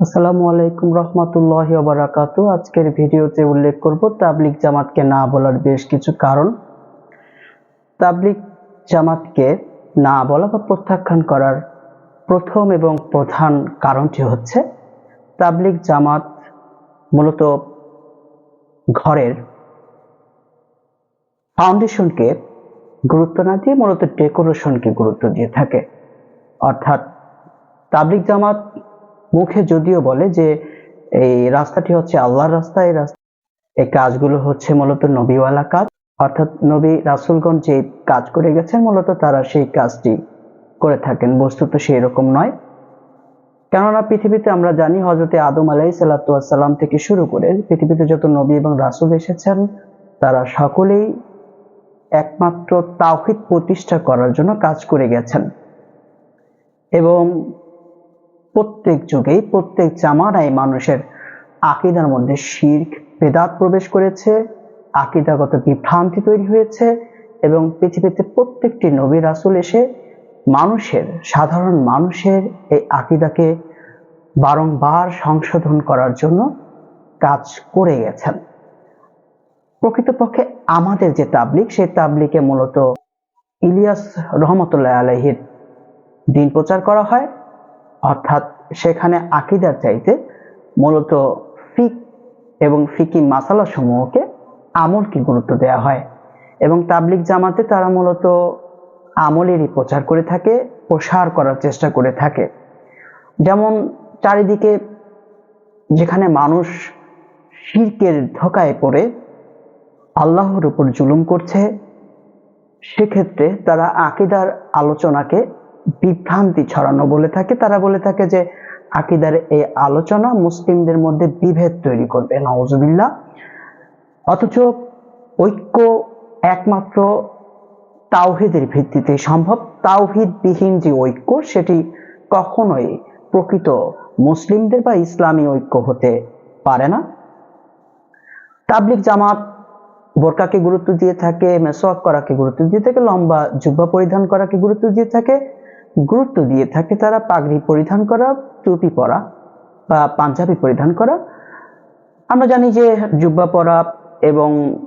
আসসালামু আলাইকুম রহমতুল্লাহ বারাকাতু। আজকের ভিডিওতে উল্লেখ করব তাবলিক জামাতকে না বলার বেশ কিছু কারণ। তাবলিক জামাতকে না বলা বা প্রত্যাখ্যান করার প্রথম এবং প্রধান কারণটি হচ্ছে তাবলিক জামাত মূলত ঘরের ফাউন্ডেশনকে গুরুত্ব না দিয়ে মূলত ডেকোরেশনকে গুরুত্ব দিয়ে থাকে। অর্থাৎ তাবলিক জামাত মুখে যদিও বলে যে এই রাস্তাটি হচ্ছে আল্লাহর রাস্তা, এই রাস্তা এই কাজগুলো হচ্ছে মূলত নবীওয়ালা কাজ। অর্থাৎ নবী রাসুলগঞ্জ যে কাজ করে গেছেন, মূলত তারা সেই কাজটি করে থাকেন। বস্তুত সেই রকম নয়। কেননা পৃথিবীতে আমরা জানি হজরতে আদম আলাই সাল্লাম থেকে শুরু করে পৃথিবীতে যত নবী এবং রাসুল এসেছেন, তারা সকলেই একমাত্র তাওহিদ প্রতিষ্ঠা করার জন্য কাজ করে গেছেন। এবং প্রত্যেক যুগেই প্রত্যেক জামানায় মানুষের আকিদার মধ্যে শির্ক, বেদাত প্রবেশ করেছে, আকিদাগত বিভ্রান্তি তৈরি হয়েছে এবং পৃথিবীতে প্রত্যেকটি নবী রাসুল এসে মানুষের, সাধারণ মানুষের এই আকিদাকে বারংবার সংশোধন করার জন্য কাজ করে গেছেন। প্রকৃতপক্ষে আমাদের যে তাবলিক সেই তাবলিকে মূলত ইলিয়াস রহমতুল্লাহ আলহির দিন প্রচার করা হয়। অর্থাৎ সেখানে আকিদার চাইতে মূলত ফিক এবং ফিকি মাসালা সমূহকে আমলকে গুরুত্ব দেওয়া হয় এবং তাবলিক জামাতে তারা মূলত আমলেরই প্রচার করে থাকে প্রসার করার চেষ্টা করে থাকে। যেমন চারিদিকে যেখানে মানুষ শির্কের ধোকায় পড়ে, আল্লাহর উপর জুলুম করছে, সেক্ষেত্রে তারা আকিদার আলোচনাকে বিভ্রান্তি ছড়ানো বলে থাকে। তারা বলে থাকে যে, আকিদার এই আলোচনা মুসলিমদের মধ্যে বিভেদ তৈরি করবে নওয়াজবিল্লা অথচ ঐক্য একমাত্র তাওহিদের ভিত্তিতে সম্ভব। তাওহিদবিহীন যে ঐক্য, সেটি কখনোই প্রকৃত মুসলিমদের বা ইসলামী ঐক্য হতে পারে না। তাবলিক জামাত বোরকাকে গুরুত্ব দিয়ে থাকে, মেসোয়াক করাকে গুরুত্ব দিয়ে থাকে, লম্বা জুব্বা পরিধান করাকে গুরুত্ব দিয়ে থাকে। গুরুত্ব দিয়ে থাকে তারা পাগড়ি পরিধান করা, টুপি পরা বা পাঞ্জাবি পরিধান করা। আমরা জানি যে জুব্বা পরা এবং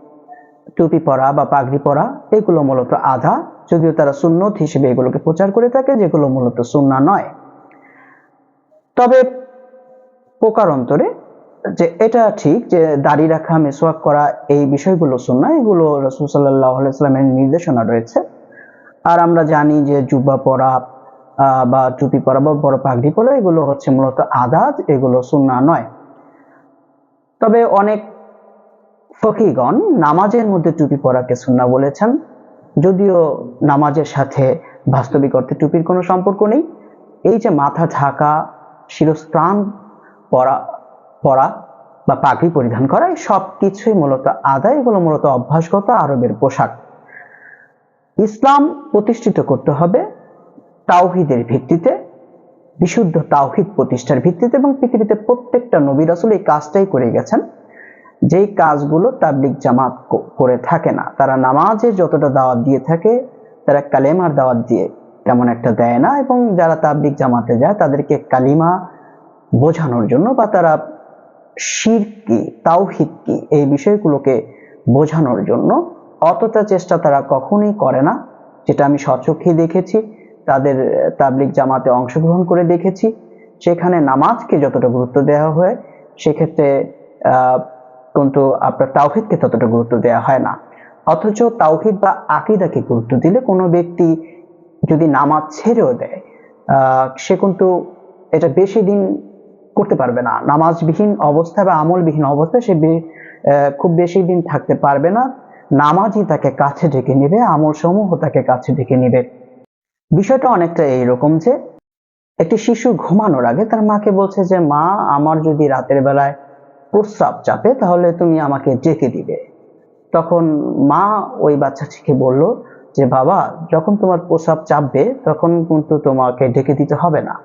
টুপি পরা বা পাগড়ি পরা, এগুলো মূলত আধা। যদিও তারা সুন্নত হিসেবে এগুলোকে প্রচার করে থাকে, যেগুলো মূলত সুন্না নয়। তবে পোকার অন্তরে যে এটা ঠিক যে দাড়ি রাখা, মেসোয়াক করা, এই বিষয়গুলো সুন্না, এগুলো রসুল সাল্লাহ আলাইস্লামের নির্দেশনা রয়েছে। আর আমরা জানি যে জুব্বা পরা বা টুপি পরা বা বড় পাগড়ি পরা এগুলো হচ্ছে মূলত আদাত, এগুলো সুন্না নয়। তবে অনেক ফকিগণ নামাজের মধ্যে টুপি পরাকে সুন্না বলেছেন। যদিও নামাজের সাথে বাস্তবিক অর্থে টুপির কোনো সম্পর্ক নেই। এই যে মাথা ঢাকা শিরস্ত্রাণ পরা পরা বা পাগড়ি পরিধান করা, এই সব কিছুই মূলত আদায়, এগুলো মূলত অভ্যাসগত আরবের পোশাক। ইসলাম প্রতিষ্ঠিত করতে হবে। তাওহিদের ভিত্তিতে, বিশুদ্ধ তাওহিদ প্রতিষ্ঠার ভিত্তিতে এবং পৃথিবীতে প্রত্যেকটা নবী রাসুল এই কাজটাই করে গেছেন। যেই কাজগুলো তাবলিক জামাত করে থাকে না। তারা নামাজে যতটা দাওয়াত দিয়ে থাকে, তারা কালেমার দাওয়াত দিয়ে তেমন একটা দেয় না এবং যারা তাবলিক জামাতে যায়, তাদেরকে কালিমা বোঝানোর জন্য বা তারা শির কি, তাওহিদ কি, এই বিষয়গুলোকে বোঝানোর জন্য অতটা চেষ্টা তারা কখনোই করে না, যেটা আমি সচক্ষে দেখেছি। তাদের তাবলিক জামাতে অংশগ্রহণ করে দেখেছি। সেখানে নামাজকে যতটা গুরুত্ব দেওয়া হয়, সেক্ষেত্রে কিন্তু আপনার তাওহিদকে ততটা গুরুত্ব দেওয়া হয় না। অথচ তাওহিদ বা আকিদাকে গুরুত্ব দিলে কোনো ব্যক্তি যদি নামাজ ছেড়েও দেয় সে কিন্তু এটা বেশি দিন করতে পারবে না। নামাজবিহীন অবস্থা বা আমলবিহীন অবস্থায় সে খুব বেশি দিন থাকতে পারবে না। নামাজই তাকে কাছে ডেকে নেবে আমল সমূহ তাকে কাছে ডেকে নেবে। বিষয়টা অনেকটা এইরকম যে একটি শিশু ঘুমানোর আগে তার মাকে বলছে যে, মা, আমার যদি রাতের বেলায় প্রস্রাব চাপে, তাহলে তুমি আমাকে ডেকে দিবে। তখন মা ওই বাচ্চাটিকে বলল যে, বাবা, যখন তোমার প্রস্রাব চাপবে, তখন কিন্তু তোমাকে ডেকে দিতে হবে না।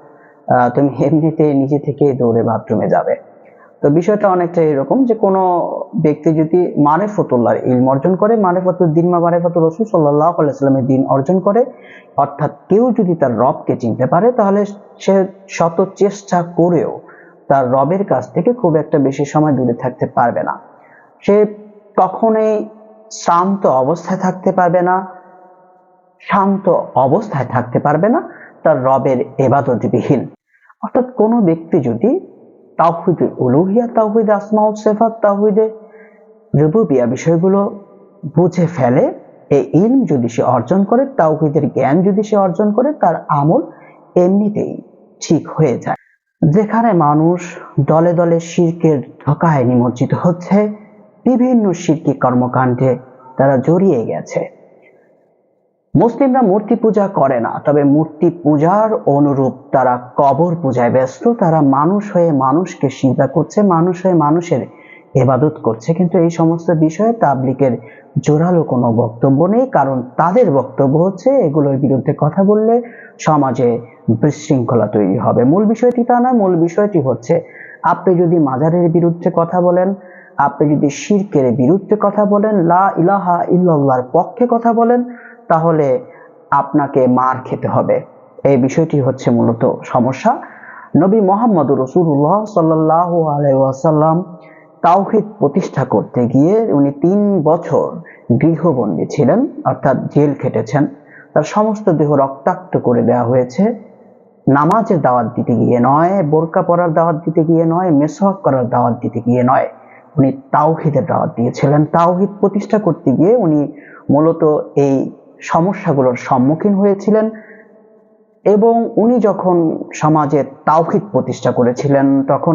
তুমি এমনিতে নিজে থেকে দৌড়ে বাথরুমে যাবে। তো বিষয়টা অনেকটা এরকম যে কোনো ব্যক্তি যদি মারেফতুল্লাহর ইলম অর্জন করে, মারেফতুল দিন বা মারেফতুল রসুল সাল্লাহ আলাইস্লামের দিন অর্জন করে, অর্থাৎ কেউ যদি তার রবকে চিনতে পারে, তাহলে সে শত চেষ্টা করেও তার রবের কাছ থেকে খুব একটা বেশি সময় দূরে থাকতে পারবে না। সে কখনোই শান্ত অবস্থায় থাকতে পারবে না, শান্ত অবস্থায় থাকতে পারবে না, তার রবের এবাদতবিহীন। অর্থাৎ কোনো ব্যক্তি যদি তাওহিদে, উলুহিয়া তাওহিদে আসমাউল সেফাত তাওহিদে রুবুবিয়া বিষয়গুলো বুঝে ফেলে এই ইলম যদি সে অর্জন করে, তাওহিদের জ্ঞান যদি সে অর্জন করে, তার আমল এমনিতেই ঠিক হয়ে যায়। যেখানে মানুষ দলে দলে শিরকের ধোকায় নিমজ্জিত হচ্ছে, বিভিন্ন শিরকি কর্মকাণ্ডে তারা জড়িয়ে গেছে। মুসলিমরা মূর্তি পূজা করে না, তবে মূর্তি পূজার অনুরূপ তারা কবর পূজায় ব্যস্ত। তারা মানুষ হয়ে মানুষকে চিন্তা করছে, মানুষ হয়ে মানুষের এবাদত করছে। কিন্তু এই সমস্ত বিষয়ে তাবলিকের জোরালো কোনো বক্তব্য নেই, কারণ তাদের বক্তব্য হচ্ছে, এগুলোর বিরুদ্ধে কথা বললে সমাজে বিশৃঙ্খলা তৈরি হবে। মূল বিষয়টি তা না মূল বিষয়টি হচ্ছে, আপনি যদি মাজারের বিরুদ্ধে কথা বলেন, আপনি যদি শিরকের বিরুদ্ধে কথা বলেন, লা ইলাহা ইল্লাল্লাহর পক্ষে কথা বলেন তাহলে আপনাকে মার খেতে হবে। এই বিষয়টি হচ্ছে মূলত সমস্যা। নবী মোহাম্মদ রসুল্লাহ সাল্লাহ আলাইসাল্লাম তাওহিদ প্রতিষ্ঠা করতে গিয়ে উনি তিন বছর গৃহবন্দী ছিলেন, অর্থাৎ জেল খেটেছেন। তার সমস্ত দেহ রক্তাক্ত করে দেওয়া হয়েছে। নামাজের দাওয়াত দিতে গিয়ে নয়, বোরকা পরার দাওয়াত দিতে গিয়ে নয় মেসওয়াক করার দাওয়াত দিতে গিয়ে নয়। উনি তাওহিদের দাওয়াত দিয়েছিলেন। তাওহিদ প্রতিষ্ঠা করতে গিয়ে উনি মূলত এই সমস্যাগুলোর সম্মুখীন হয়েছিলেন এবং উনি যখন সমাজে তাওহিদ প্রতিষ্ঠা করেছিলেন, তখন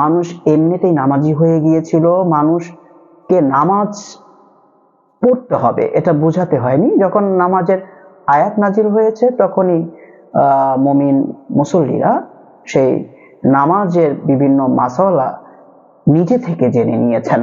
মানুষ এমনিতেই নামাজি হয়ে গিয়েছিল। মানুষকে নামাজ পড়তে হবে, এটা বোঝাতে হয়নি। যখন নামাজের আয়াত নাজির হয়েছে, তখনই মমিন মুসল্লিরা সেই নামাজের বিভিন্ন মাসালা নিজে থেকে জেনে নিয়েছেন।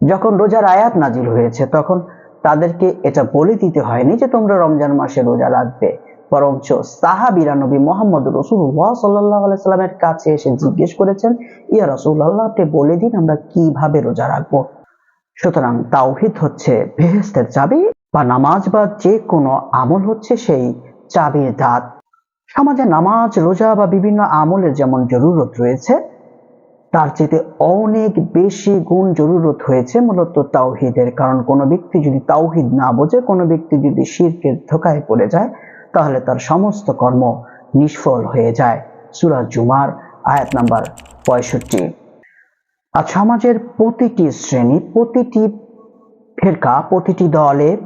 যখন রোজার আয়াত নাজিল হয়েছে, তখন তাদেরকে এটা বলে দিতে হয়নি যে তোমরা রমজান মাসে রোজা রাখবে। বরঞ্চ সাহাবিরা নবী মোহাম্মদ রসুল্লাহ সাল্লাহ সাল্লামের কাছে এসে জিজ্ঞেস করেছেন, ইয়া রসুল্লাহ আপনি বলে দিন আমরা কীভাবে রোজা রাখব? সুতরাং তাওহিদ হচ্ছে ভেহেস্তের চাবি বা নামাজ বা যে কোনো আমল হচ্ছে সেই চাবির দাঁত। সমাজে নামাজ, রোজা বা বিভিন্ন আমলের যেমন জরুরত রয়েছে তার চেয়ে অনেক বেশি গুণ জরুরত হয়েছে মূলত তাওহিদের। কারণ কোনো ব্যক্তি যদি তাওহিদ না বোঝে, কোনো ব্যক্তি যদি শিরকের ধোকায় পড়ে যায়, তাহলে তার সমস্ত কর্ম নিষ্ফল হয়ে যায়। সুরাজ জুমার আয়াত নাম্বার পঁয়ষট্টি। আর সমাজের প্রতিটি শ্রেণি, প্রতিটি ফেরকা, প্রতিটি দলে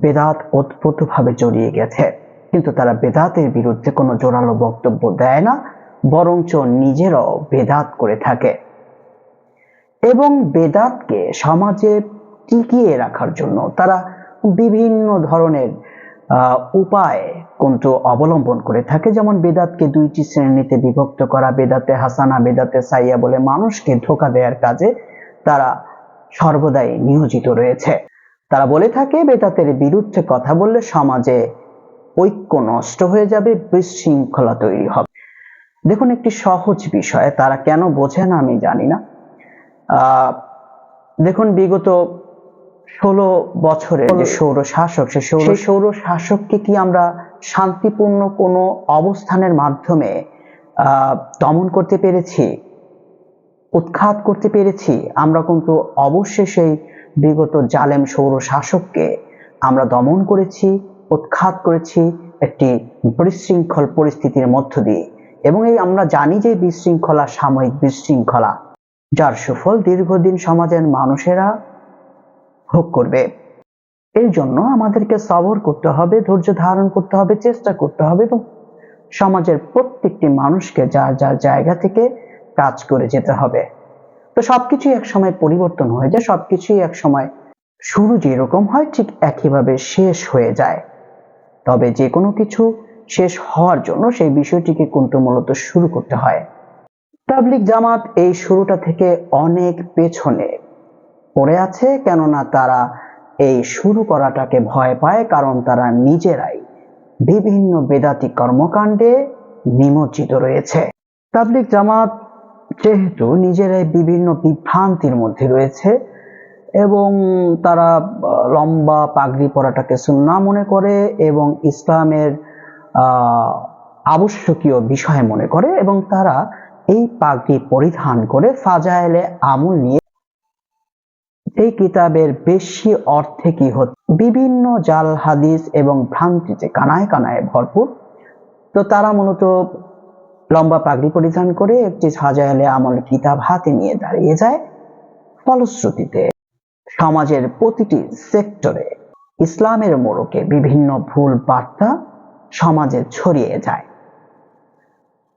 বেদাত ওতপ্রোতভাবে জড়িয়ে গেছে। কিন্তু তারা বেদাতের বিরুদ্ধে কোনো জোরালো বক্তব্য দেয় না। বরঞ্চ নিজেরাও বেদাত করে থাকে। এবং বেদাতকে সমাজে টিকিয়ে রাখার জন্য তারা বিভিন্ন ধরনের উপায় কিন্তু অবলম্বন করে থাকে। যেমন বেদাতকে দুইটি শ্রেণীতে বিভক্ত করা, বেদাতে হাসানা, বেদাতে সাইয়া বলে মানুষকে ধোকা দেওয়ার কাজে তারা সর্বদাই নিয়োজিত রয়েছে। তারা বলে থাকে, বেদাতের বিরুদ্ধে কথা বললে সমাজে ঐক্য নষ্ট হয়ে যাবে, বিশৃঙ্খলা তৈরি হবে। দেখুন একটি সহজ বিষয় তারা কেন বোঝে না আমি জানি না। দেখুন বিগত ষোলো বছরের যে সৌর শাসক সে সৌর সৌর শাসককে কি আমরা শান্তিপূর্ণ কোনো অবস্থানের মাধ্যমে দমন করতে পেরেছি? উৎখাত করতে পেরেছি? আমরা কিন্তু অবশ্যই সেই বিগত জালেম সৌর শাসককে আমরা দমন করেছি উৎখাত করেছি একটি বিশৃঙ্খল পরিস্থিতির মধ্য দিয়ে। এবং এই আমরা জানি যে বিশৃঙ্খলা, সাময়িক বিশৃঙ্খলা, যার সুফল দীর্ঘদিন সমাজের মানুষেরা ভোগ করবে। এই জন্য আমাদেরকে সবর করতে হবে, ধৈর্য ধারণ করতে হবে, চেষ্টা করতে হবে এবং সমাজের প্রত্যেকটি মানুষকে যার যার জায়গা থেকে কাজ করে যেতে হবে। তো সবকিছুই এক সময় পরিবর্তন হয়ে যায়, সবকিছুই এক সময় শুরু যেরকম হয়, ঠিক একইভাবে শেষ হয়ে যায়। তবে যে কোনো কিছু শেষ হওয়ার জন্য সেই বিষয়টিকে কিন্তু মূলত শুরু করতে হয়। তাবলিক জামাত এই শুরুটা থেকে অনেক পেছনে পড়ে আছে, কেননা তারা এই শুরু করাটাকে ভয় পায়, কারণ তারা নিজেরাই বিভিন্ন বেদাতি কর্মকাণ্ডে নিমজ্জিত রয়েছে। তাবলিক জামাত যেহেতু নিজেরাই বিভিন্ন বিভ্রান্তির মধ্যে রয়েছে এবং তারা লম্বা পাগড়ি পরাটাকে সুন্না মনে করে এবং ইসলামের আবশ্যকীয় বিষয় মনে করে এবং তারা এই পাগড়ি পরিধান করে ফাজাইলে আমল নিয়ে এই কিতাবের বেশি অর্থে কি হচ্ছে বিভিন্ন জাল হাদিস এবং ভ্রান্তিতে কানায় কানায় ভরপুর। তো তারা মূলত লম্বা পাগড়ি পরিধান করে একটি সাজায়ালে আমল কিতাব হাতে নিয়ে দাঁড়িয়ে যায়। ফলশ্রুতিতে সমাজের প্রতিটি সেক্টরে ইসলামের মোড়কে বিভিন্ন ভুল বার্তা সমাজে ছড়িয়ে যায়।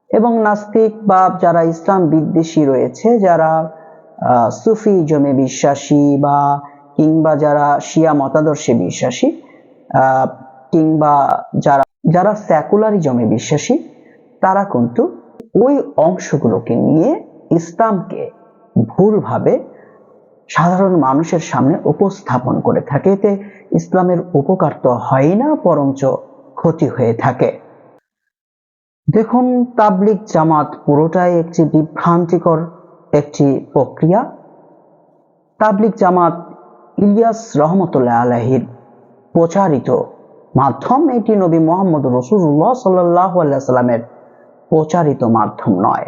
এবং নাস্তিক বা যারা ইসলাম বিদ্বেষী রয়েছে, যারা সুফি জমে বিশ্বাসী বা কিংবা যারা শিয়া মতাদর্শে বিশ্বাসী কিংবা যারা যারা সেকুলারিজমে বিশ্বাসী, তারা কিন্তু ওই অংশগুলোকে নিয়ে ইসলামকে ভুলভাবে সাধারণ মানুষের সামনে উপস্থাপন করে থাকে। এতে ইসলামের উপকার তো হয় না, বরঞ্চ ক্ষতি হয়ে থাকে। দেখুন তাবলিক জামাত পুরোটাই একটি বিভ্রান্তিকর একটি প্রক্রিয়া। তাবলিক জামাত ইলিয়াস রহমতুল্লাহ আলহির প্রচারিত মাধ্যম এটি নবী মোহাম্মদ রসুল্লাহ সাল্লাহ সাল্লামের প্রচারিত মাধ্যম নয়।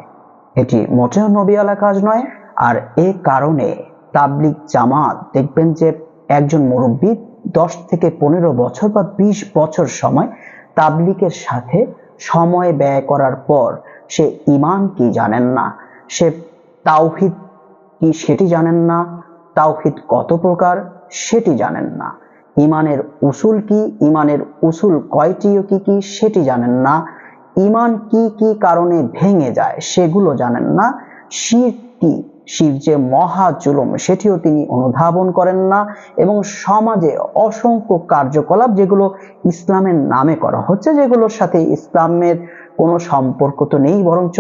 এটি মোটেও নবী আলা কাজ নয়। আর এ কারণে তাবলিক জামাত দেখবেন যে একজন মুরব্বী দশ থেকে পনেরো বছর বা বিশ বছর সময় তাবলিকের সাথে সময় ব্যয় করার পর সে ইমান কি জানেন না? সে তাওহিদ কি সেটি জানেন না? তাওহিদ কত প্রকার সেটি জানেন না। ইমানের উসুল কি? ইমানের উসুল কয়টি ও কি কি সেটি জানেন না। ইমান কি কি কারণে ভেঙে যায় সেগুলো জানেন না। শির কি শির যে মহা জুলুম, সেটিও তিনি অনুধাবন করেন না এবং সমাজে অসংখ্য কার্যকলাপ যেগুলো ইসলামের নামে করা হচ্ছে, যেগুলোর সাথে ইসলামের কোনো সম্পর্ক তো নেই, বরঞ্চ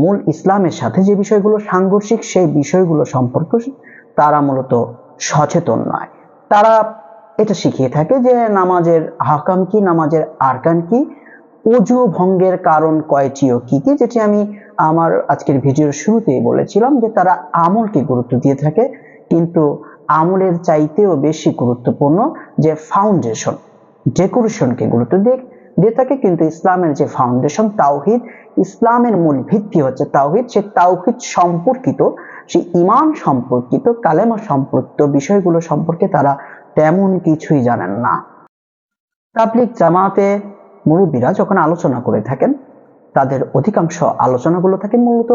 মূল ইসলামের সাথে যে বিষয়গুলো সাংঘর্ষিক, সেই বিষয়গুলো সম্পর্ক তারা মূলত সচেতন নয়। তারা এটা শিখিয়ে থাকে যে নামাজের হাকাম কি, নামাজের আরকান কি, অজু ভঙ্গের কারণ কয়টি ও কি কি, যেটি আমি আমার আজকের ভিডিওর শুরুতেই বলেছিলাম যে তারা আমলকে গুরুত্ব দিয়ে থাকে, কিন্তু আমলের চাইতেও বেশি গুরুত্বপূর্ণ যে ফাউন্ডেশন ডেকোরেশনকে গুরুত্ব দিয়ে দিয়ে থাকে, কিন্তু ইসলামের যে ফাউন্ডেশন তাওহিদ, ইসলামের মূল ভিত্তি হচ্ছে তাওহিদ, সে তাওহিদ সম্পর্কিত সেই ইমান সম্পর্কিত, কালেমা সম্পর্কিত বিষয়গুলো সম্পর্কে তারা তেমন কিছুই জানেন না। তাবলিক জামাতে মুরব্বীরা যখন আলোচনা করে থাকেন তাদের অধিকাংশ আলোচনাগুলো থাকে মূলত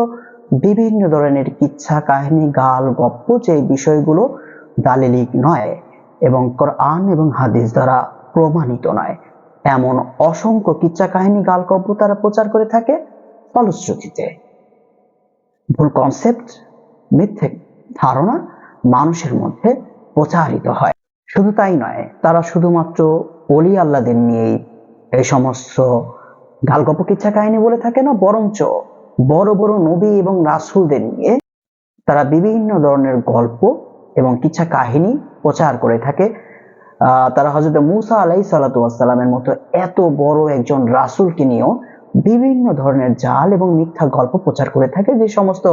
বিভিন্ন ধরনের কিচ্ছা কাহিনী, গাল, গপ্প যে বিষয়গুলো দালিলিক নয় এবং কোরআন এবং হাদিস দ্বারা প্রমাণিত নয়। এমন অসংখ্য কিচ্ছা কাহিনী, গাল, গপ্প তারা প্রচার করে থাকে ফলশ্রুতিতে। ভুল কনসেপ্ট মিথ্যে ধারণা মানুষের মধ্যে প্রচারিত হয়। শুধু তাই নয়, তারা শুধুমাত্র অলি আল্লাদের নিয়েই এই সমস্ত গালগপ্প কিচ্ছা কাহিনী বলে থাকে না, বরঞ্চ বড় বড় নবী এবং রাসূলদের নিয়ে তারা বিভিন্ন ধরনের গল্প এবং কিচ্ছা কাহিনী প্রচার করে থাকে। তারা হজরত মুসা আলাই সালাতামের মতো এত বড় একজন রাসূলকে নিয়েও বিভিন্ন ধরনের জাল এবং মিথ্যা গল্প প্রচার করে থাকে, যে সমস্ত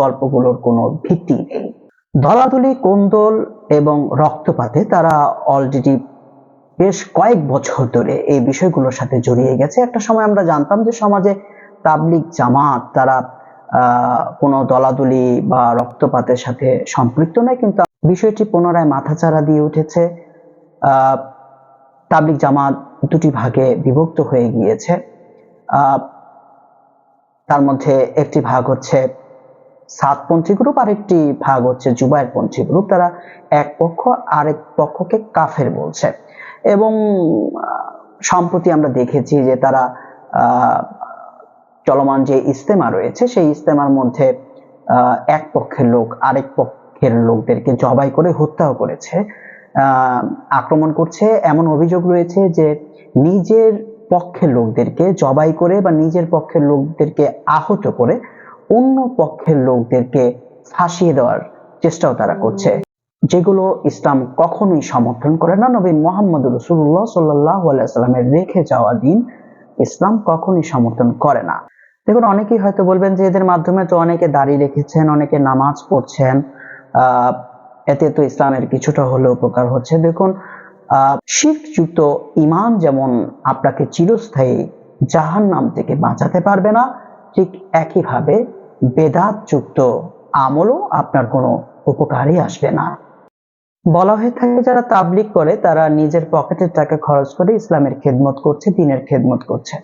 গল্পগুলোর কোনো ভিত্তি নেই। দলাদলি কোন্দল এবং রক্তপাতে তারা অলরেডি বেশ কয়েক বছর ধরে এই বিষয়গুলোর সাথে জড়িয়ে গেছে। একটা সময় আমরা জানতাম যে সমাজে তাবলিক জামাত তারা কোনো দলাদলি বা রক্তপাতের সাথে সম্পৃক্ত নয়, কিন্তু বিষয়টি পুনরায় মাথাচাড়া দিয়ে উঠেছে। তাবলিক জামাত দুটি ভাগে বিভক্ত হয়ে গিয়েছে। তার মধ্যে একটি ভাগ হচ্ছে সাতপন্থী গ্রুপ আর একটি ভাগ হচ্ছে জুবাইর পন্থী গ্রুপ। তারা এক পক্ষ, আরেক পক্ষকে কাফের বলছে। এবং সম্প্রতি আমরা দেখেছি যে তারা চলমান যে ইস্তেমা রয়েছে, সেই ইস্তেমার মধ্যে এক পক্ষের লোক আরেক পক্ষের লোকদেরকে জবাই করে হত্যাও করেছে আক্রমণ করছে। এমন অভিযোগ রয়েছে যে নিজের পক্ষের লোকদেরকে জবাই করে বা নিজের পক্ষের লোকদেরকে আহত করে অন্য পক্ষের লোকদেরকে ফাঁসিয়ে দেওয়ার চেষ্টাও তারা করছে। যেগুলো ইসলাম কখনোই সমর্থন করে না। নবী মোহাম্মদ রসুল্লাহ সাল্লাহ সাল্লামের রেখে যাওয়া দিন ইসলাম কখনোই সমর্থন করে না। দেখুন, অনেকেই হয়তো বলবেন যে এদের মাধ্যমে তো অনেকে দাড়ি রেখেছেন, অনেকে নামাজ পড়ছেন এতে তো ইসলামের কিছুটা হলেও উপকার হচ্ছে। দেখুন, আহ শিরকযুক্ত ইমান যেমন আপনাকে চিরস্থায়ী জাহান নাম থেকে বাঁচাতে পারবে না, ঠিক একইভাবে বেদাত যুক্ত আমলও আপনার কোনো উপকারই আসবে না। বলা হয়ে থাকে যারা তাবলিক করে, তারা নিজের পকেটের টাকা খরচ করে ইসলামের খেদমত করছে, দিনের খেদমত করছে।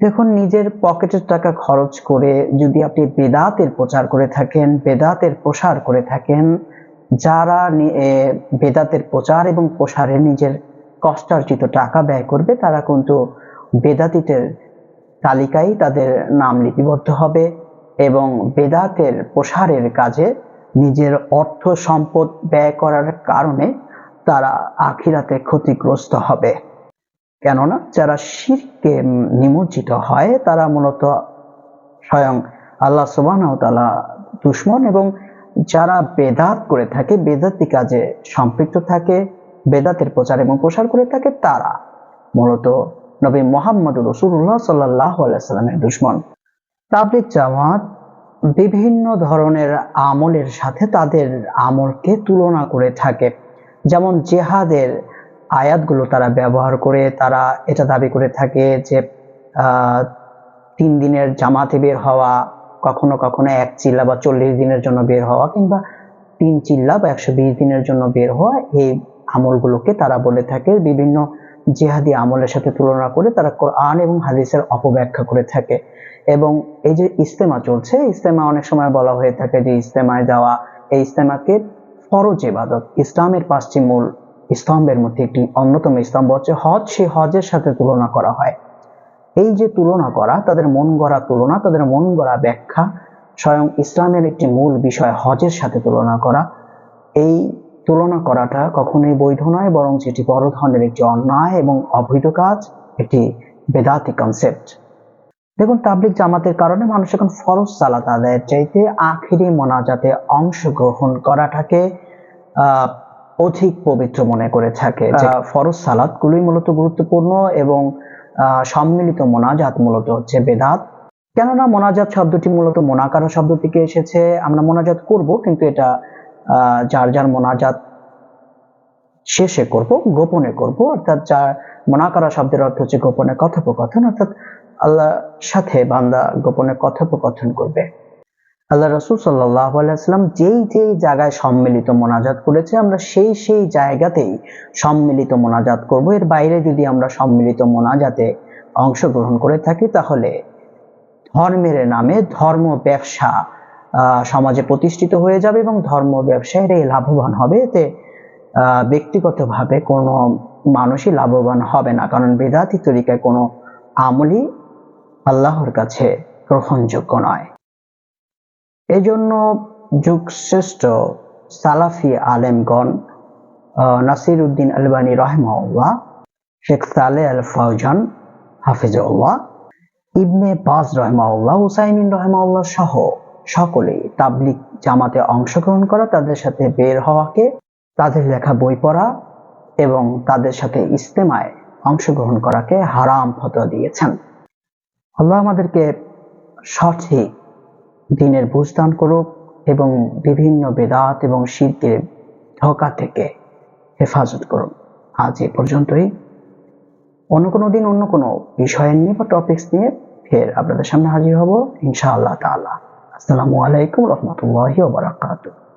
দেখুন, নিজের পকেটের টাকা খরচ করে যদি আপনি বেদাতের প্রচার করে থাকেন, বেদাতের প্রসার করে থাকেন, যারা বেদাতের প্রচার এবং প্রসারে নিজের কষ্টার্জিত টাকা ব্যয় করবে, তারা কিন্তু বেদাতিদের তালিকায় তাদের নাম লিপিবদ্ধ হবে এবং বেদাতের প্রসারের কাজে নিজের অর্থ সম্পদ ব্যয় করার কারণে তারা আখিরাতে ক্ষতিগ্রস্ত হবে। কেননা, যারা শিরকে নিমজ্জিত হয়, তারা মূলত স্বয়ং আল্লাহ তালা দুশ্মন এবং যারা বেদাত করে থাকে, বেদাতি কাজে সম্পৃক্ত থাকে, বেদাতের প্রচার এবং প্রসার করে থাকে, তারা মূলত নবী মোহাম্মদ রসুল্লাহ সাল্লাহ আলাইসাল্লামের দুশ্মন। তাবলিক জামাত বিভিন্ন ধরনের আমলের সাথে তাদের আমলকে তুলনা করে থাকে। যেমন জেহাদের আয়াতগুলো তারা ব্যবহার করে, তারা এটা দাবি করে থাকে যে তিন দিনের জামাতে বের হওয়া, কখনো কখনো এক চিল্লা বা চল্লিশ দিনের জন্য বের হওয়া কিংবা তিন চিল্লা বা একশো বিশ দিনের জন্য বের হওয়া এই আমলগুলোকে তারা বলে থাকে। বিভিন্ন জেহাদি আমলের সাথে তুলনা করে তারা কোরআন এবং হাদিসের অপব্যাখ্যা করে থাকে। এবং এই যে ইস্তেমা চলছে, ইস্তেমা অনেক সময় বলা হয়ে থাকে যে ইস্তেমায় যাওয়া, এই ইস্তেমাকে ফরজ ইবাদত, ইসলামের পাঁচটি মূল স্তম্ভের মধ্যে একটি অন্যতম স্তম্ভ হচ্ছে হজ। সেই হজের সাথে তুলনা করা হয়। এই যে তুলনা করা, তাদের মন গড়া তুলনা, তাদের মন গড়া ব্যাখ্যা স্বয়ং ইসলামের একটি মূল বিষয় হজের সাথে তুলনা করা। এই তুলনা করাটা কখনোই বৈধ নয়, বরং সেটি বড় ধরনের একটি অন্যায় এবং অবৈধ কাজ, একটি বেদাতি কনসেপ্ট দেখুন তাবলিক জামাতের কারণে মানুষ এখন ফরজ সালাত আদায়ের চাইতে আখিরি মোনাজাতে অংশগ্রহণ করাটাকে অধিক পবিত্র মনে করে থাকে। যে ফরজ সালাত গুলোই মূলত গুরুত্বপূর্ণ এবং সম্মিলিত মোনাজাত মূলত হচ্ছে বেদাত। কেননা মোনাজাত শব্দটি মূলত মোনাকারা শব্দ থেকে এসেছে আমরা মোনাজাত করব কিন্তু এটা আহ, যার যার মোনাজাত শেষে করব গোপনে করব অর্থাৎ যার মোনাকারা শব্দের অর্থ হচ্ছে গোপনে কথোপকথন অর্থাৎ আল্লাহর সাথে বান্দা গোপনে কথোপকথন করবে। আল্লাহ রসুল সাল্লাহ আলাইসাল্লাম যেই যেই জায়গায় সম্মিলিত মোনাজাত করেছে, আমরা সেই সেই জায়গাতেই সম্মিলিত মোনাজাত করব। এর বাইরে যদি আমরা সম্মিলিত মোনাজাতে অংশগ্রহণ করে থাকি, তাহলে ধর্মের নামে ধর্ম ব্যবসা সমাজে প্রতিষ্ঠিত হয়ে যাবে এবং ধর্ম ব্যবসায়ীরাই লাভবান হবে। এতে ব্যক্তিগতভাবে কোনো মানুষই লাভবান হবে না। কারণ বেদাতি তরিকায় কোনো আমলই আল্লাহর কাছে গ্রহণযোগ্য নয়। এই জন্য যুগশ্রেষ্ঠ সালাফি আলেমগণ নাসির উদ্দিন আলবানী রহমাউল্লাহ শেখ সালে আল ফৌজান হাফিজউল্লাহ ইবনে বাজ রহমাউল্লাহ হুসাইমিন রহমাউল্লাহ সহ সকলেই তাবলিক জামাতে অংশগ্রহণ করা, তাদের সাথে বের হওয়াকে, তাদের লেখা বই পড়া এবং তাদের সাথে ইস্তেমায় অংশগ্রহণ করাকে হারাম ফতোয়া দিয়েছেন। আল্লাহ আমাদেরকে সঠিক দিনের বুঝদান করুক এবং বিভিন্ন বেদাত এবং শিল্পের ধোকা থেকে হেফাজত করুন আজ এ পর্যন্তই। অন্য কোনো দিন অন্য কোনো বিষয় নিয়ে বা টপিকস নিয়ে ফের আপনাদের সামনে হাজির হব, ইনশাআল্লাহ তাআলা। আসসালামু আলাইকুম রহমতুল্লাহি ওয়া বারাকাতুহু।